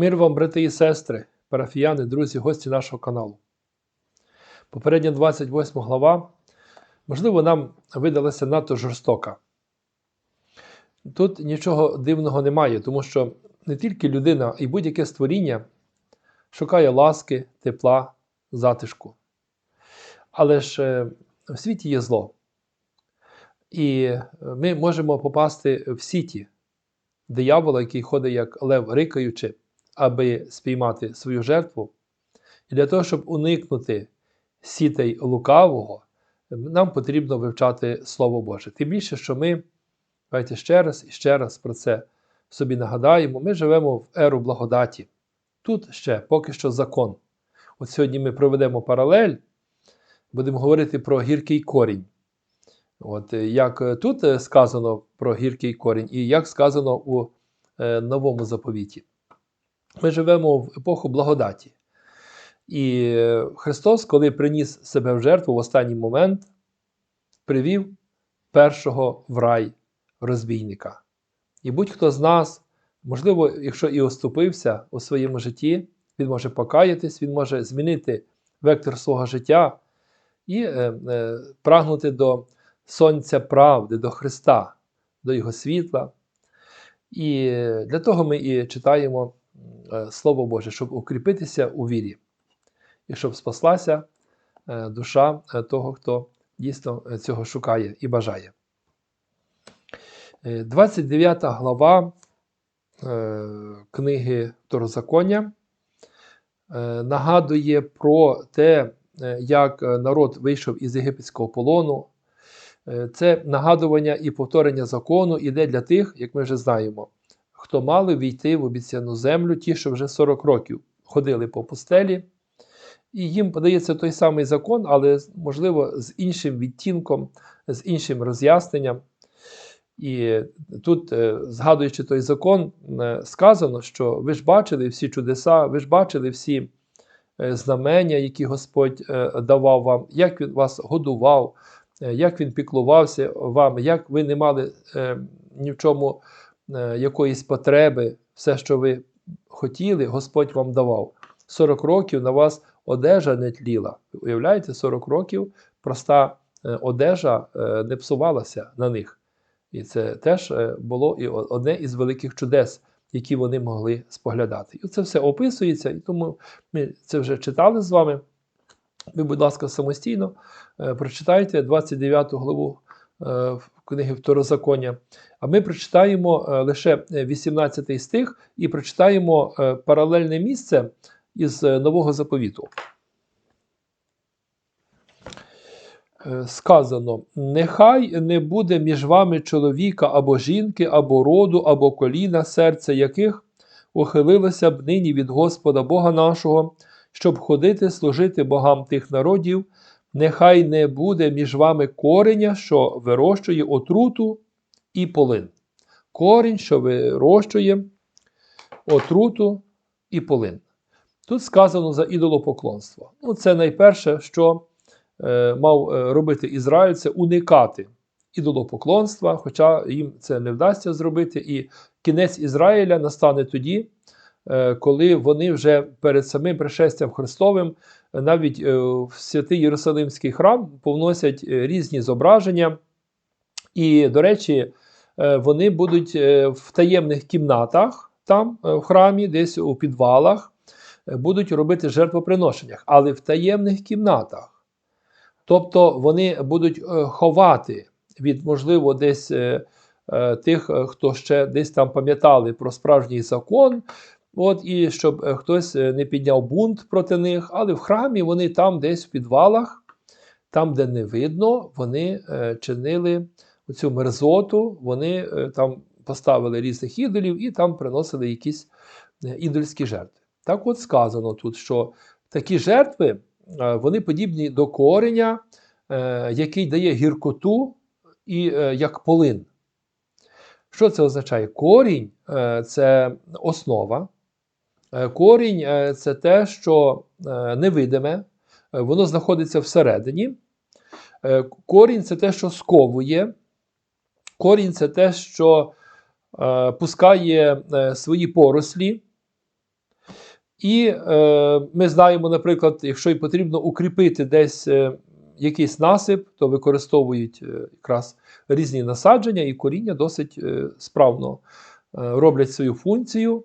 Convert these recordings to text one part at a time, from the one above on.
Мир вам, брати і сестри, парафіяни, друзі, гості нашого каналу. Попередня 28 глава, можливо, нам видалася надто жорстока. Тут нічого дивного немає, тому що не тільки людина, і будь-яке створіння шукає ласки, тепла, затишку. Але ж е, в світі є зло. І ми можемо попасти в сіті диявола, який ходить як лев рикаючи, аби спіймати свою жертву. І для того, щоб уникнути сітей лукавого, нам потрібно вивчати Слово Боже. Тим більше, що ми, давайте ще раз і ще раз про це собі нагадаємо, ми живемо в еру благодаті. Тут ще поки що закон. От сьогодні ми проведемо паралель, будемо говорити про гіркий корінь. От Як тут сказано про гіркий корінь, і як сказано у е, новому заповіті. Ми живемо в епоху благодаті. І Христос, коли приніс себе в жертву в останній момент, привів першого в рай розбійника. І будь-хто з нас, можливо, якщо і оступився у своєму житті, він може покаятись, він може змінити вектор свого життя і е, е, прагнути до сонця правди, до Христа, до Його світла. І для того ми і читаємо Слово Боже, щоб укріпитися у вірі, і щоб спаслася е, душа е, того, хто дійсно е, цього шукає і бажає. Е, 29 глава е, книги Второзаконня е, нагадує про те, е, як народ вийшов із єгипетського полону. Е, Це нагадування і повторення закону іде для тих, як ми вже знаємо, хто мали війти в обіцяну землю, ті, що вже 40 років ходили по пустелі, і їм подається той самий закон, але, можливо, з іншим відтінком, з іншим роз'ясненням. І тут, е, згадуючи той закон, е, сказано, що ви ж бачили всі чудеса, ви ж бачили всі е, знамення, які Господь давав вам, як Він вас годував, як Він піклувався вам, як ви не мали ні в чому якоїсь потреби, все, що ви хотіли, Господь вам давав. 40 років на вас одежа не тліла. Уявляєте, 40 років проста е, одежа е, не псувалася на них. І це теж е, було і одне із великих чудес, які вони могли споглядати. І це все описується, і тому ми це вже читали з вами. Ви, будь ласка, самостійно е, прочитайте 29 главу е, книги Второзаконня. А ми прочитаємо е, лише 18 стих і прочитаємо е, паралельне місце із е, Нового заповіту. Е, Сказано: нехай не буде між вами чоловіка або жінки, або роду, або коліна, серце яких ухилилося б нині від Господа Бога нашого, щоб ходити служити богам тих народів, нехай не буде між вами кореня, що вирощує отруту і полин. Корінь, що вирощує отруту і полин. Тут сказано за ідолопоклонство. Ну, це найперше, що е, мав е, робити Ізраїль, це уникати ідолопоклонства, хоча їм це не вдасться зробити. І кінець Ізраїля настане тоді, е, коли вони вже перед самим пришестям Христовим навіть е, в святий Єрусалимський храм повносять е, різні зображення. І, до речі, е, вони будуть в таємних кімнатах там, в храмі, десь у підвалах, будуть робити жертвоприношеннях, але в таємних кімнатах. Тобто вони будуть ховати від, можливо, десь тих, хто ще десь там пам'ятали про справжній закон, от, і щоб е, хтось е, не підняв бунт проти них, але в храмі вони там десь в підвалах, там, де не видно, вони е, чинили цю мерзоту, вони там поставили різних ідолів і там приносили якісь ідольські жертви. Так от сказано тут, що такі жертви вони подібні до кореня, який дає гіркоту і як полин. Що це означає? Корінь це основа. Е, Корінь е, це те, що е, невидиме, воно знаходиться всередині. Корінь це те, що сковує. Корінь це те, що пускає свої порослі. І ми знаємо, наприклад, якщо й потрібно укріпити десь якийсь насип, то використовують якраз різні насадження, і коріння досить справно роблять свою функцію,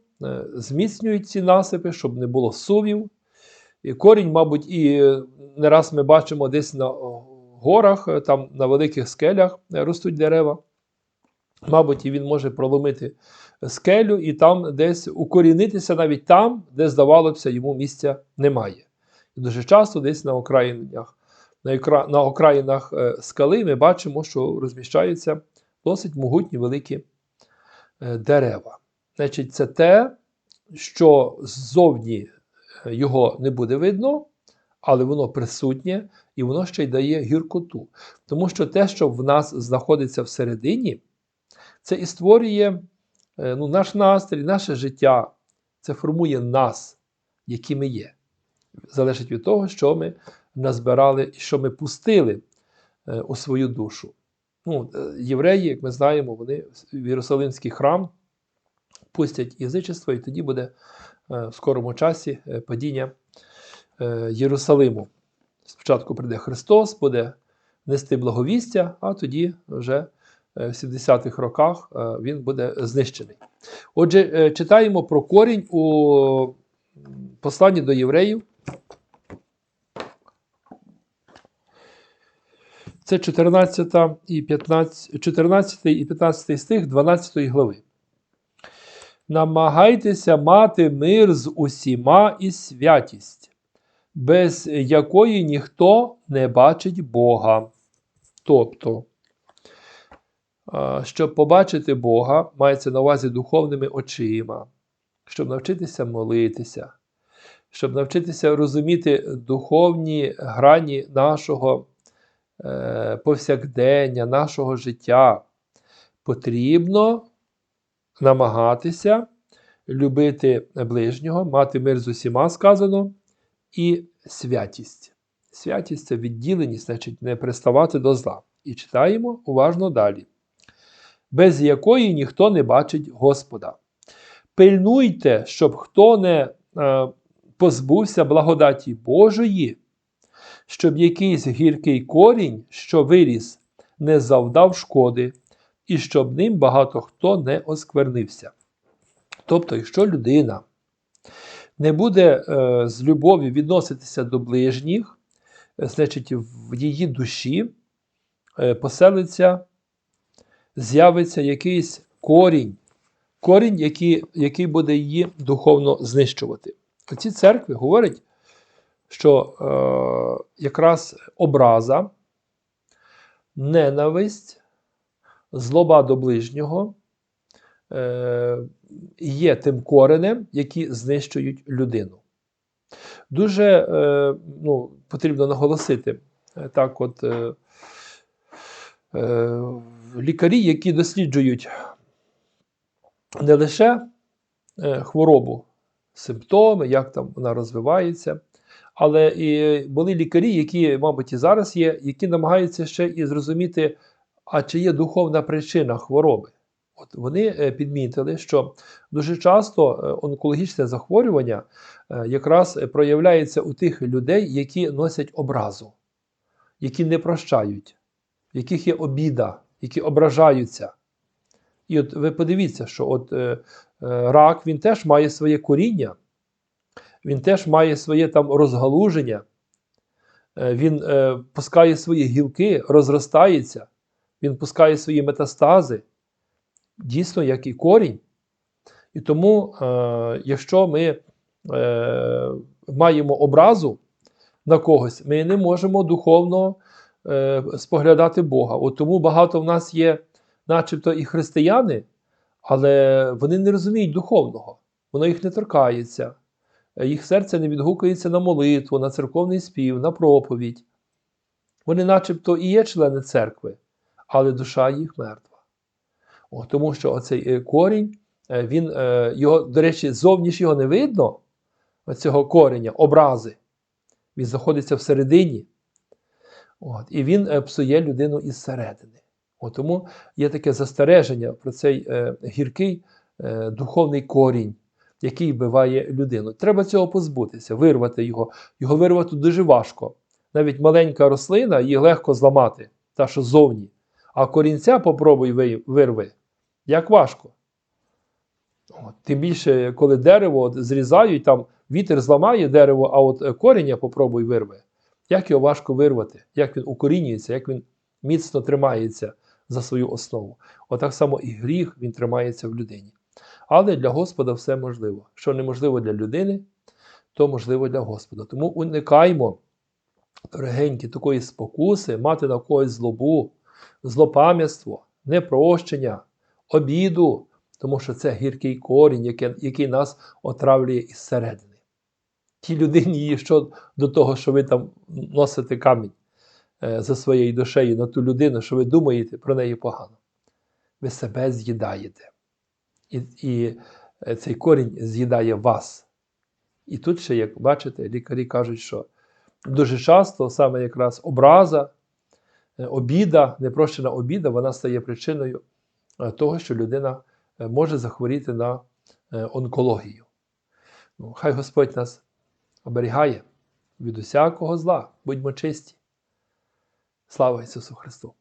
зміцнюють ці насипи, щоб не було сувів. І корінь, мабуть, і е, не раз ми бачимо десь на горах, е, там на великих скелях е, ростуть дерева. Мабуть, і він може проломити скелю і там десь укорінитися навіть там, де, здавалося, йому місця немає. І дуже часто десь на окраїнах, на, окраїнах е, скали ми бачимо, що розміщаються досить могутні великі е, дерева. Значить, це те, що ззовні е, його не буде видно, але воно присутнє і воно ще й дає гіркоту. Тому що те, що в нас знаходиться всередині, це і створює е, ну, наш настрій, наше життя. Це формує нас, які ми є. Залежить від того, що ми назбирали і що ми пустили е, у свою душу. Ну, євреї, як ми знаємо, вони в Єрусалимський храм пустять язичество, і тоді буде е, в скорому часі е, падіння е, Єрусалиму. Спочатку прийде Христос, буде нести благовістя, а тоді вже в 70-х роках він буде знищений. Отже, читаємо про корінь у посланні до євреїв. Це 14 і 15, 14 і 15 стих 12 глави. Намагайтеся мати мир з усіма і святість, без якої ніхто не бачить Бога. Тобто, щоб побачити Бога, мається на увазі духовними очима, щоб навчитися молитися, щоб навчитися розуміти духовні грані нашого е, повсякдення, нашого життя, потрібно намагатися любити ближнього, мати мир з усіма сказано, і святість. Святість це відділеність, значить не приставати до зла. І читаємо уважно далі. Без якої ніхто не бачить Господа. Пильнуйте, щоб хто не е, позбувся благодаті Божої, щоб якийсь гіркий корінь, що виріс, не завдав шкоди, і щоб ним багато хто не осквернився. Тобто, якщо людина не буде е, з любов'ю відноситися до ближніх, е, значить, в її душі е, поселиться, з'явиться якийсь корінь, корінь, який, який буде її духовно знищувати. Оці церкви говорять, що е, якраз образа, ненависть, злоба до ближнього е, є тим коренем, які знищують людину. Дуже е, ну, потрібно наголосити е, так, от лікарі, які досліджують не лише хворобу, симптоми, як там вона розвивається, але і були лікарі, які, мабуть, і зараз є, які намагаються ще і зрозуміти, а чи є духовна причина хвороби. От Вони е, підмітили, що дуже часто е, онкологічне захворювання е, якраз проявляється у тих людей, які носять образу, які не прощають, яких є обіда, які ображаються. І от ви подивіться, що от рак він теж має своє коріння, він теж має своє там розгалуження, він пускає свої гілки, розростається, він пускає свої метастази, дійсно, як і корінь. І тому, е, якщо ми е, маємо образу на когось, ми не можемо духовно е, споглядати Бога. От тому багато в нас є, начебто, і християни, але вони не розуміють духовного, воно їх не торкається, їх серце не відгукується на молитву, на церковний спів, на проповідь. Вони, начебто, і є члени церкви, але душа їх мертва. О, тому що оцей е, корінь, е, він, е, його, до речі, зовні його не видно, цього кореня, образи. Він знаходиться всередині. От, І він псує людину із середини. Тому є таке застереження про цей гіркий духовний корінь, який вбиває людину. Треба цього позбутися, вирвати його. Його вирвати дуже важко. Навіть маленька рослина її легко зламати, та що ззовні. А корінця попробуй вирви. Як важко. От. Тим більше, коли дерево от, зрізають, там вітер зламає дерево, а от е, коріння попробуй вирви. Як його важко вирвати, як він укорінюється, як він міцно тримається за свою основу. Отак само і гріх він тримається в людині. Але для Господа все можливо. Що неможливо для людини, то можливо для Господа. Тому уникаймо, дорогенькі, такої спокуси, мати на когось злобу, злопам'ятство, непрощення, обіду, тому що це гіркий корінь, який, який нас отравлює із середини. Тій людині є що до того, що ви там носите камінь е, за своєю душею на ту людину, що ви думаєте про неї погано. Ви себе з'їдаєте. І, і е, цей корінь з'їдає вас. І тут ще, як бачите, лікарі кажуть, що дуже часто саме якраз образа, обіда, непрощена обіда, вона стає причиною е, того, що людина е, може захворіти на е, онкологію. Ну, хай Господь нас оберігає від усякого зла, будьмо чисті. Слава Ісусу Христу!